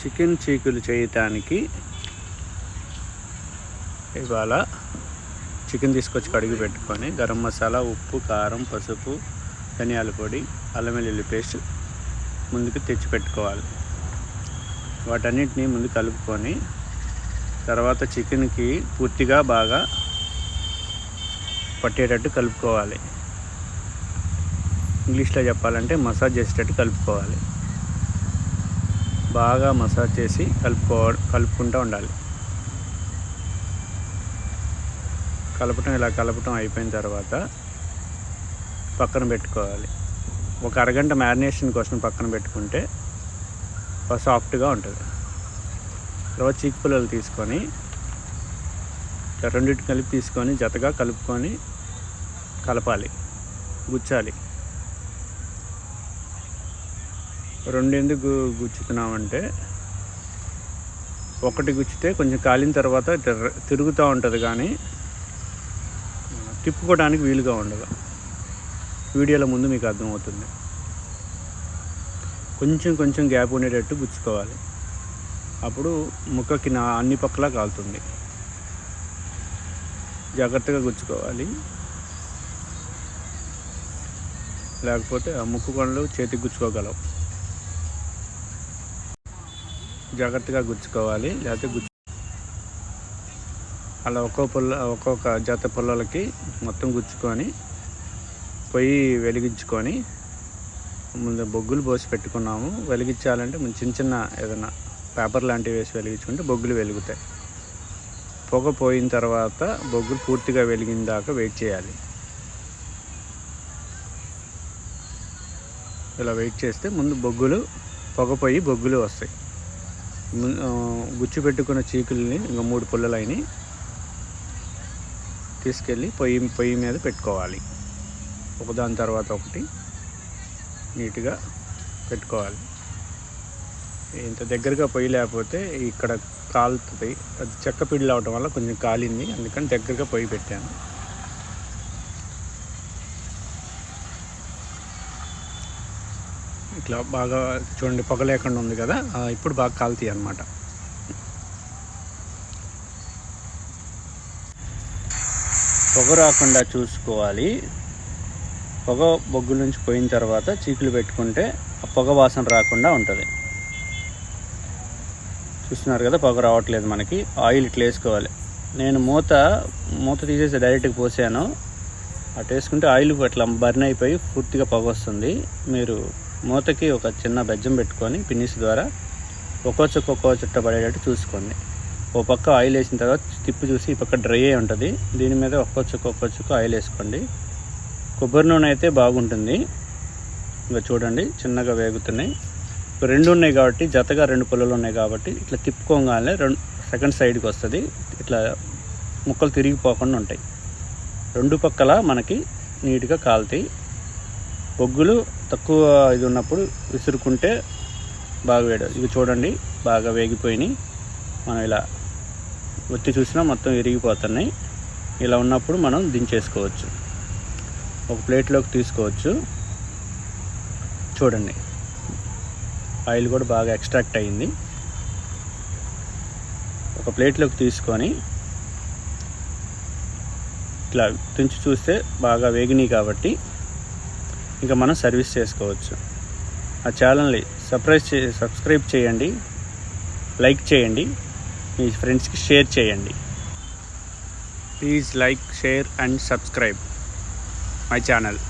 Chicken చీకులు చేయటానికి ఇవాళ chicken తీసుకొచ్చి కడిగి పెట్టుకొని గరం మసాలా ఉప్పు కారం పసుపు ధనియాల పొడి అల్లం వెల్లుల్లి పేస్ట్ ముందుకు తెచ్చి పెట్టుకోవాలి. వాటన్నిటిని ముందు కలుపుకొని తర్వాత చికెన్కి పూర్తిగా బాగా పట్టేటట్టు కలుపుకోవాలి. ఇంగ్లీష్లో చెప్పాలంటే మసాజ్ చేసేటట్టు కలుపుకోవాలి. బాగా మసాజ్ చేసి కలుపుకో కలుపుకుంటూ ఉండాలి. కలపటం ఇలా కలపటం అయిపోయిన తర్వాత పక్కన పెట్టుకోవాలి. ఒక అరగంట మ్యారినేషన్ కోసం పక్కన పెట్టుకుంటే సాఫ్ట్గా ఉంటుంది. తర్వాత చీక్ పుల్లలు తీసుకొని రెండింటి కలిపి తీసుకొని జతగా కలుపుకొని కలపాలి. గుచ్చాలి. రెండు ఎందుకు గుచ్చుతున్నామంటే ఒకటి గుచ్చితే కొంచెం కాలిన తర్వాత తిరుగుతూ ఉంటుంది కానీ తిప్పుకోవడానికి వీలుగా ఉండదు. వీడియోలో ముందు మీకు అర్థమవుతుంది. కొంచెం కొంచెం గ్యాప్ ఉండేటట్టు గుచ్చుకోవాలి. అప్పుడు ముక్కకి నా అన్ని పక్కలా కాలుతుంది. జాగ్రత్తగా గుచ్చుకోవాలి. లేకపోతే ఆ ముక్కు కొండలు చేతికి గుచ్చుకోగలవు. జాగ్రత్తగా గుచ్చుకోవాలి లేకపోతే గుచ్చు అలా ఒక్కో పుల్ల ఒక్కొక్క జత పుల్లలకి మొత్తం గుచ్చుకొని పొయ్యి వెలిగించుకొని ముందు బొగ్గులు పోసి పెట్టుకున్నాము. వెలిగించాలంటే చిన్న చిన్న ఏదైనా పేపర్ లాంటివి వేసి వెలిగించుకుంటే బొగ్గులు వెలుగుతాయి. పొగ పోయిన తర్వాత బొగ్గులు పూర్తిగా వెలిగిన దాకా వెయిట్ చేయాలి. ఇలా వెయిట్ చేస్తే ముందు బొగ్గులు పొగ పోయి బొగ్గులు వస్తాయి. గుచ్చి పెట్టుకున్న చీకుల్ని ఇంకా మూడు పుల్లలైన తీసుకెళ్ళి పొయ్యి పొయ్యి మీద పెట్టుకోవాలి. ఒకదాని తర్వాత ఒకటి నీట్గా పెట్టుకోవాలి. ఇంత దగ్గరగా పొయ్యి లేకపోతే ఇక్కడ కాలుతుంది. అది చెక్క పిడిలు అవడం వల్ల కొంచెం కాలింది. అందుకని దగ్గరగా పొయ్యి పెట్టాను. ఇట్లా బాగా చూడండి పొగ లేకుండా ఉంది కదా. ఇప్పుడు బాగా కాలుతాయి అనమాట పొగ రాకుండా చూసుకోవాలి. పొగ బొగ్గు నుంచి పోయిన తర్వాత చీకులు పెట్టుకుంటే ఆ పొగ వాసన రాకుండా ఉంటుంది. చూస్తున్నారు కదా పొగ రావట్లేదు మనకి. ఆయిల్ ఇట్లా వేసుకోవాలి. నేను మూత మూత తీసేసి డైరెక్ట్గా పోసాను. అటు వేసుకుంటే ఆయిల్ అట్లా బర్న్ అయిపోయి పూర్తిగా పొగ వస్తుంది. మీరు మూతకి ఒక చిన్న బెజ్జం పెట్టుకొని పిన్నిస్ ద్వారా ఒక్కో చుక్క ఒక్కో చుట్ట పడేటట్టు చూసుకోండి. ఓ పక్క ఆయిల్ వేసిన తర్వాత తిప్పి చూసి ఈ పక్క డ్రై అయి ఉంటుంది. దీని మీద ఒక్కో చుక్క ఒక్కో చుక్క ఆయిల్ వేసుకోండి. కొబ్బరి నూనె అయితే బాగుంటుంది. ఇంకా చూడండి చిన్నగా వేగుతున్నాయి. రెండు ఉన్నాయి కాబట్టి జతగా రెండు పుల్లలు ఉన్నాయి కాబట్టి ఇట్లా తిప్పుకోగానే రెండు సెకండ్ సైడ్కి వస్తుంది. ఇట్లా ముక్కలు తిరిగిపోకుండా ఉంటాయి. రెండు పక్కల మనకి నీట్గా కాలుతాయి. బొగ్గులు తక్కువ ఇది ఉన్నప్పుడు విసురుకుంటే బాగా వేడు. ఇవి చూడండి బాగా వేగిపోయినాయి. మనం ఇలా ఒత్తి చూసినా మొత్తం విరిగిపోతున్నాయి. ఇలా ఉన్నప్పుడు మనం దించేసుకోవచ్చు. ఒక ప్లేట్లోకి తీసుకోవచ్చు. చూడండి. ఆయిల్ కూడా బాగా ఎక్స్ట్రాక్ట్ అయ్యింది ఒక ప్లేట్లోకి తీసుకొని ఇట్లా తుంచి చూస్తే బాగా వేగినాయి కాబట్టి ఇంకా మనం సర్వీస్ చేసుకోవచ్చు. ఆ ఛానల్ని సర్ప్రైజ్ చే సబ్స్క్రైబ్ చేయండి. లైక్ చేయండి. మీ ఫ్రెండ్స్కి షేర్ చేయండి. Please like share and subscribe my channel.